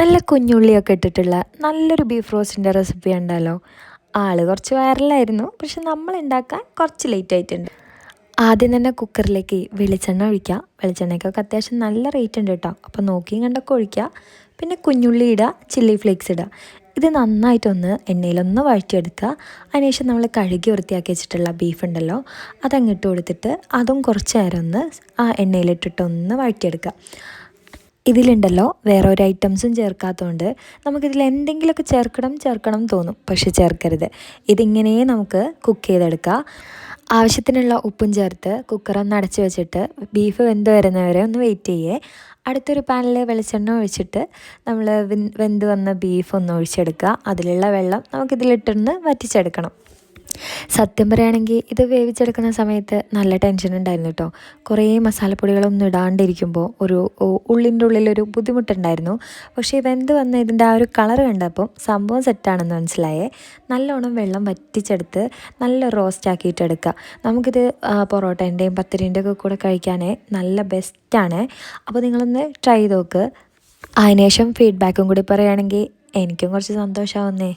നല്ല കുഞ്ഞുള്ളിയൊക്കെ ഇട്ടിട്ടുള്ള നല്ലൊരു ബീഫ് റോസ്റ്റിന്റെ റെസിപ്പി ഉണ്ടല്ലോ ആൾ കുറച്ച് വൈറലായിരുന്നു പക്ഷെ നമ്മൾ ഉണ്ടാക്കാൻ കുറച്ച് ലേറ്റ് ആയിട്ടുണ്ട്. ആദ്യം തന്നെ കുക്കറിലേക്ക് വെളിച്ചെണ്ണ ഒഴിക്കുക. വെളിച്ചെണ്ണയ്ക്കൊക്കെ അത്യാവശ്യം നല്ല റേറ്റ് ഉണ്ട് കേട്ടോ. അപ്പോൾ നോക്കിയും കണ്ടൊക്കെ ഒഴിക്കുക. പിന്നെ കുഞ്ഞുള്ളി ഇടുക ചില്ലി ഫ്ലേക്സ് ഇടുക. ഇത് നന്നായിട്ടൊന്ന് എണ്ണയിലൊന്ന് വഴറ്റിയെടുക്കുക. അതിനുശേഷം നമ്മൾ കഴുകി വൃത്തിയാക്കി വെച്ചിട്ടുള്ള ബീഫ് ഉണ്ടല്ലോ അതങ്ങിട്ട് കൊടുത്തിട്ട് അതും കുറച്ച് നേരം ഒന്ന് ആ എണ്ണയിലിട്ടിട്ടൊന്ന് വഴറ്റിയെടുക്കുക. ഇതിലുണ്ടല്ലോ വേറെ ഒരു ഐറ്റംസും ചേർക്കാത്തതുകൊണ്ട് നമുക്കിതിൽ എന്തെങ്കിലുമൊക്കെ ചേർക്കണം ചേർക്കണം തോന്നും. പക്ഷെ ചേർക്കരുത്. ഇതിങ്ങനെ നമുക്ക് കുക്ക് ചെയ്തെടുക്കാം. ആവശ്യത്തിനുള്ള ഉപ്പും ചേർത്ത് കുക്കറൊന്ന് അടച്ച് വെച്ചിട്ട് ബീഫ് വെന്ത് വരുന്നവരെ ഒന്ന് വെയിറ്റ് ചെയ്യേ. അടുത്തൊരു പാനിൽ വെളിച്ചെണ്ണ ഒഴിച്ചിട്ട് നമ്മൾ വെന്ത് വന്ന ബീഫ് ഒന്ന് ഒഴിച്ചെടുക്കുക. അതിലുള്ള വെള്ളം നമുക്കിതിലിട്ടൊന്ന് വറ്റിച്ചെടുക്കണം. സത്യം പറയുകയാണെങ്കിൽ ഇത് വേവിച്ചെടുക്കുന്ന സമയത്ത് നല്ല ടെൻഷൻ ഉണ്ടായിരുന്നു കേട്ടോ കുറേ മസാലപ്പൊടികളൊന്നും ഇടാണ്ടിരിക്കുമ്പോൾ ഒരു ഉള്ളിന്റെ ഉള്ളിലൊരു ബുദ്ധിമുട്ടുണ്ടായിരുന്നു. പക്ഷേ ഇതെന്ത് വന്ന ഇതിന്റെ ആ ഒരു കളർ കണ്ടപ്പോൾ സംഭവം സെറ്റാണെന്ന് മനസ്സിലായേ. നല്ലോണം വെള്ളം വറ്റിച്ചെടുത്ത് നല്ല റോസ്റ്റ് ആക്കിയിട്ടെടുക്കുക നമുക്കിത് പൊറോട്ടേന്റെയും പത്തിരിന്റെയൊക്കെ കൂടെ കഴിക്കാനേ നല്ല ബെസ്റ്റാണ് അപ്പോൾ നിങ്ങളൊന്ന് ട്രൈ ചെയ്ത് നോക്ക് അതിനുശേഷം ഫീഡ്ബാക്കും കൂടി പറയുകയാണെങ്കിൽ എനിക്കും കുറച്ച് സന്തോഷമാവുന്നേ